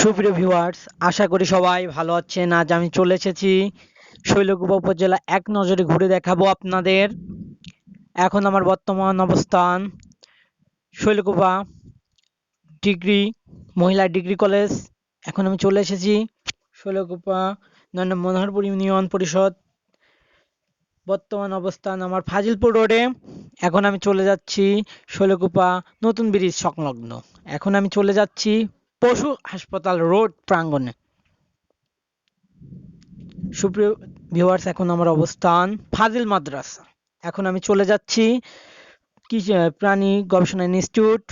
সুপ্রিয় ভিউয়ার্স আশা করি সবাই ভালো আছেন। আজ আমি চলে এসেছি শৈলকুপা উপজেলা এক নজরে ঘুরে দেখাবো আপনাদের। এখন আমার বর্তমান অবস্থান, শৈলকুপা ডিগ্রি, মহিলা ডিগ্রি কলেজ। এখন আমি চলে এসেছি শৈলকুপা নন্দ মনোহরপুর ইউনিয়ন পরিষদ। বর্তমান অবস্থান আমার ফাজিলপুর রোডে এখন আমি চলে যাচ্ছি শৈলকুপা নতুন ব্রিজ সংলগ্ন। এখন আমি চলে যাচ্ছি পশু হাসপাতাল রোড প্রাঙ্গণে। সুপ্রিয় ভিউয়ার্স এখন আমার অবস্থান ফাজিল মাদ্রাসা। এখন আমি চলে যাচ্ছি কৃষি প্রাণী গবেষণা ইনস্টিটিউট।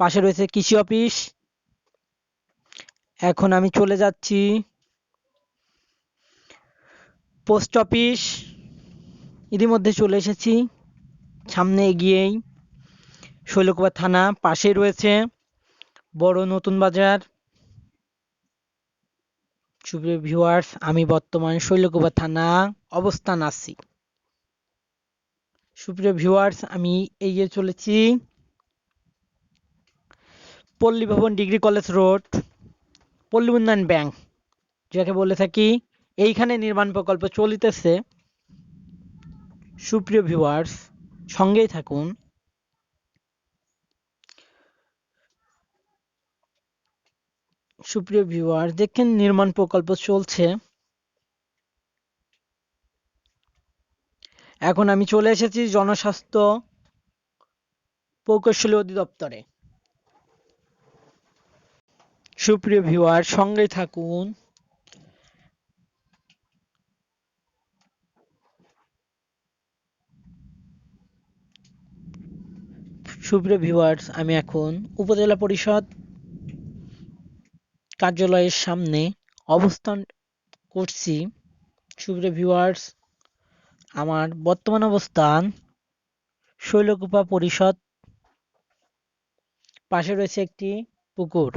পাশে রয়েছে কৃষি অফিস। এখন আমি চলে যাচ্ছি পোস্ট অফিস। ইতিমধ্যে চলে এসেছি। সামনে এগিয়েই শৈলকুপা থানা পাশেই রয়েছে। বড় নতুন বাজার। সুপ্রিয় ভিউয়ার্স আমি বর্তমান শৈলকুপা থানা অবস্থান আছি। সুপ্রিয় ভিউয়ার্স আমি এগিয়ে চলেছি পল্লী ভবন ডিগ্রি কলেজ রোড, পল্লী উন্নয়ন ব্যাংক, যাকে বলে থাকি, এইখানে নির্মাণ প্রকল্প চলিতেছে। সুপ্রিয় ভিউয়ার্স সঙ্গেই থাকুন। সুপ্রিয় ভিউয়ার, দেখেন নির্মাণ প্রকল্প চলছে। এখন আমি চলে এসেছি জনস্বাস্থ্য প্রকৌশলী অধিদপ্তরে। সুপ্রিয় ভিউয়ার, সঙ্গেই থাকুন। সুপ্রিয় ভিউয়ার্স, আমি এখন উপজেলা পরিষদ কার্যালয়ের সামনে অবস্থান করছি। সুপ্রিয় ভিউয়ার্স আমার বর্তমান অবস্থান শৈলকুপা পরিষদ। পাশে রয়েছে একটি পুকুর।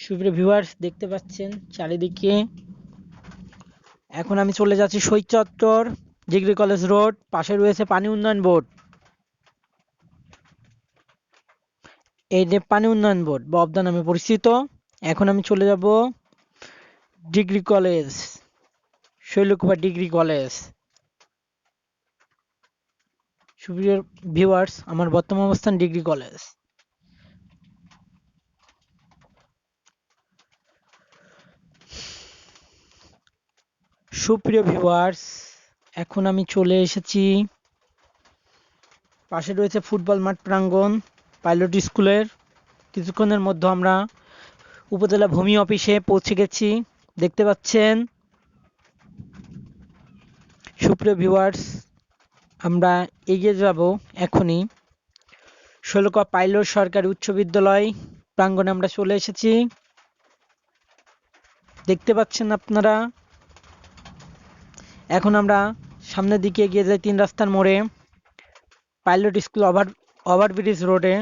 সুপ্রিয় ভিউয়ার্স দেখতে পাচ্ছেন চারিদিকে। এখন আমি চলে যাচ্ছি শহীদ চত্বর ডিগ্রি কলেজ রোড পাশে রয়েছে পানি উন্নয়ন বোর্ড এই যে পানি উন্নয়ন বোর্ড, বা অবদা নামে পরিচিত। এখন আমি চলে যাব degree college, Shailkupa degree college. সুপ্রিয় ভিউয়ার্স, আমার বর্তমান অবস্থান ডিগ্রি কলেজ। সুপ্রিয় ভিউয়ার্স, এখন আমি চলে এসেছি। পাশে রয়েছে ফুটবল মাঠ প্রাঙ্গণ। পাইলট স্কুলের কিছুক্ষণের মধ্যে আমরা উপজেলা ভূমি অফিসে পৌঁছে গেছি। দেখতে পাচ্ছেন সুপ্রিয় ভিউয়ার্স, আমরা এগিয়ে যাব এখনই। ষোলকা পাইলট সরকারি উচ্চ বিদ্যালয় প্রাঙ্গণে আমরা চলে এসেছি। দেখতে পাচ্ছেন আপনারা, এখন আমরা সামনের দিকে এগিয়ে যাই তিন রাস্তার মোড়ে। পাইলট স্কুল ওভার ওভারব্রিজ রোডে।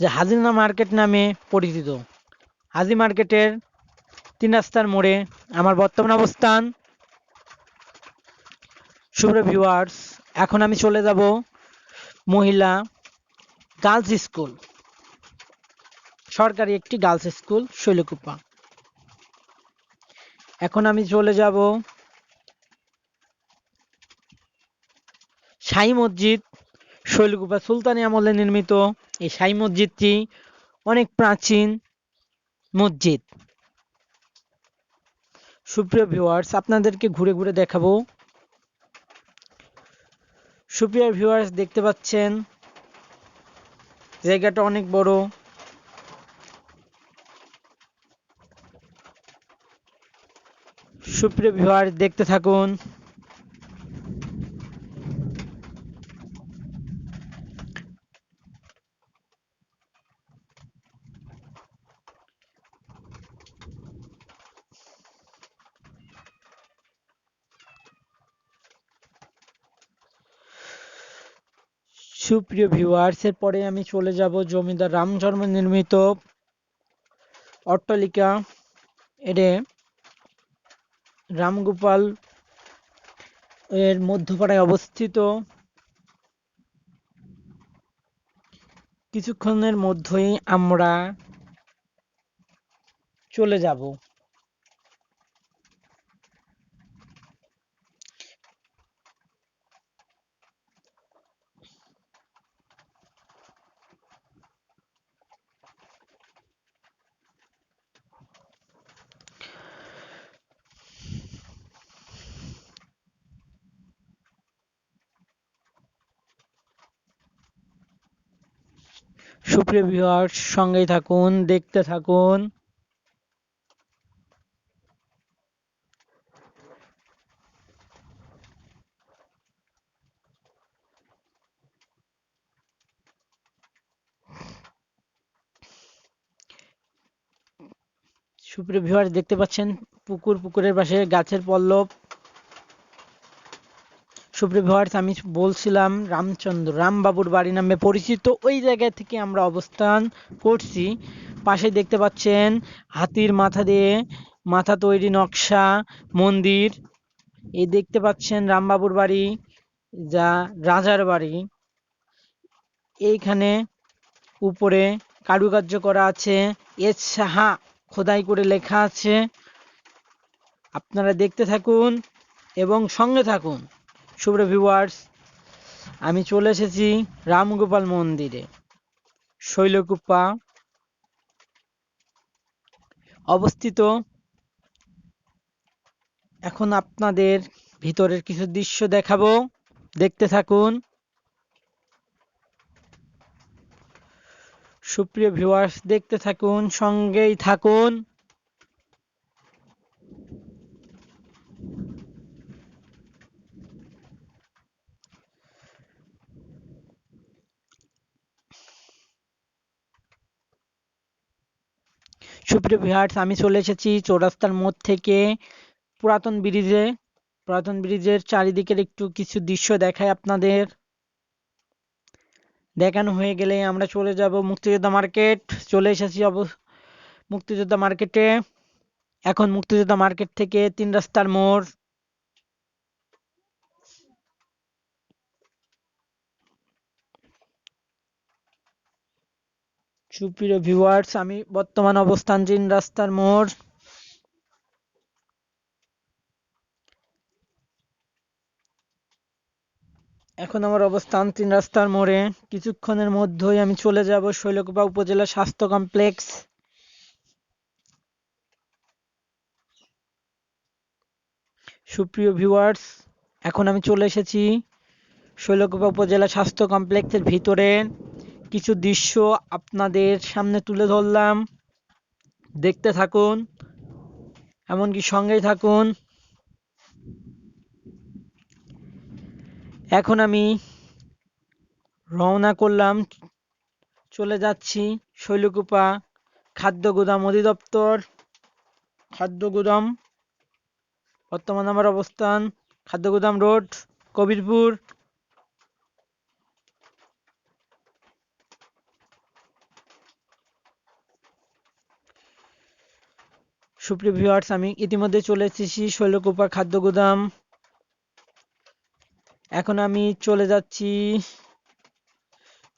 যে হাজিনা মার্কেট নামে পরিচিত। হাজি মার্কেটের তিন রাস্তার মোড়ে আমার বর্তমান অবস্থান। শুভ্র ভিউয়ার্স এখন আমি চলে যাব মহিলা গার্লস স্কুল সরকারি একটি গার্লস স্কুল শৈলকুপা। এখন আমি চলে যাব সাই মসজিদ শৈলকুপা সুলতানি আমলে নির্মিত এই সাই মসজিদটি অনেক প্রাচীন মসজিদ। সুপ্রিয় ভিউয়ার্স আপনাদেরকে ঘুরে ঘুরে দেখাবো। সুপ্রিয় ভিউয়ার্স দেখতে পাচ্ছেন, জায়গাটা অনেক বড়। সুপ্রিয় ভিউয়ার্স দেখতে থাকুন। সুপ্রিয় ভিউয়ার্স এর পরে আমি চলে যাব জমিদার রামধর্ম নির্মিত অট্টালিকা। এরে রামগোপাল এর মধ্যপাড়ায় অবস্থিত। কিছুক্ষণের মধ্যেই আমরা চলে যাব। সুপ্রিয় ভিউয়ার্স সঙ্গেই থাকুন, দেখতে থাকুন। সুপ্রিয় ভিউয়ার্স দেখতে পাচ্ছেন পুকুর, পুকুরের পাশে গাছের পল্লব। সুপ্রিয় ভিউয়ার্স আমি বলছিলাম রামচন্দ্র, রামবাবুর বাড়ি নামে পরিচিত ওই জায়গা থেকে আমরা অবস্থান করছি। পাশে দেখতে পাচ্ছেন হাতির মাথা দিয়ে মাথা তৈরি নকশা, মন্দির। এই দেখতে পাচ্ছেন রামবাবুর বাড়ি, যা রাজার বাড়ি। এইখানে উপরে কারুকার্য করা আছে। এস সাহা, খোদাই করে লেখা আছে। আপনারা দেখতে থাকুন এবং সঙ্গে থাকুন। শুভ্র ভিউয়ার্স আমি চলে এসেছি রামগোপাল মন্দিরে, শৈলকুপা, অবস্থিত এখন আপনাদের ভিতরের কিছু দৃশ্য দেখাবো, দেখতে থাকুন। সুপ্রিয় ভিউয়ার্স দেখতে থাকুন, সঙ্গেই থাকুন। সুপ্রিয় ভিহার্স আমি চলে এসেছি চৌরাস্তার মোড় থেকে পুরাতন ব্রিজে। পুরাতন ব্রিজের চারিদিকের একটু কিছু দৃশ্য দেখায় আপনাদের। দেখানো হয়ে গেলে আমরা চলে যাব মুক্তিযোদ্ধা মার্কেট। চলে এসেছি অব, মুক্তিযোদ্ধা মার্কেটে। এখন মুক্তিযোদ্ধা মার্কেট থেকে তিন রাস্তার মোড়। সুপ্রিয় ভিউয়ার্স আমি বর্তমান অবস্থান তিন রাস্তার মোড়। এখন আমার অবস্থান তিন রাস্তার মোড়ে। কিছুক্ষণের মধ্যেই আমি চলে যাব শৈলকুপা উপজেলা স্বাস্থ্য কমপ্লেক্স। সুপ্রিয় ভিউয়ার্স এখন আমি চলে এসেছি শৈলকুপা উপজেলা স্বাস্থ্য কমপ্লেক্সের ভিতরে। কিছু দৃশ্য আপনাদের সামনে তুলে ধরলাম। দেখতে থাকুন, এমনকি সঙ্গেই থাকুন। এখন আমি রওনা করলাম, চলে যাচ্ছি শৈলকুপা খাদ্য গুদাম অধিদপ্তর। খাদ্য গুদাম, বর্তমান আমার অবস্থান, খাদ্য গুদাম রোড, কবিরপুর। সুপ্রিয় ভিউয়ার্স আমি ইতিমধ্যে চলে এসেছি শৈলকুপা খাদ্য গুদাম। এখন আমি চলে যাচ্ছি।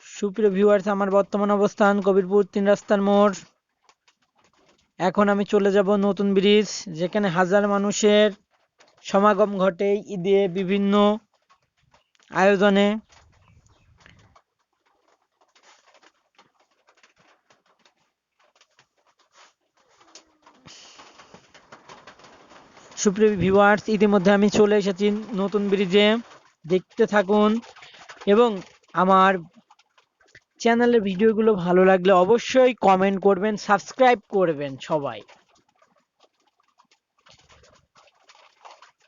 সুপ্রিয় ভিউয়ার্স আমার বর্তমান অবস্থান কবিরপুর তিন রাস্তার মোড়। এখন আমি চলে যাব নতুন ব্রিজ, যেখানে হাজার মানুষের সমাগম ঘটে ঈদে বিভিন্ন আয়োজনে। সুপ্রিয় ভিউয়ার্স ইতিমধ্যে আমি চলে এসেছি নতুন ব্রিজে দেখতে থাকুন। এবং আমার চ্যানেলের ভিডিওগুলো ভালো লাগলে অবশ্যই কমেন্ট করবেন সাবস্ক্রাইব করবেন সবাই।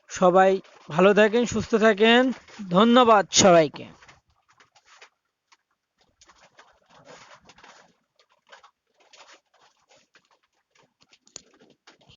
সবাই ভালো থাকেন, সুস্থ থাকেন। ধন্যবাদ সবাইকে।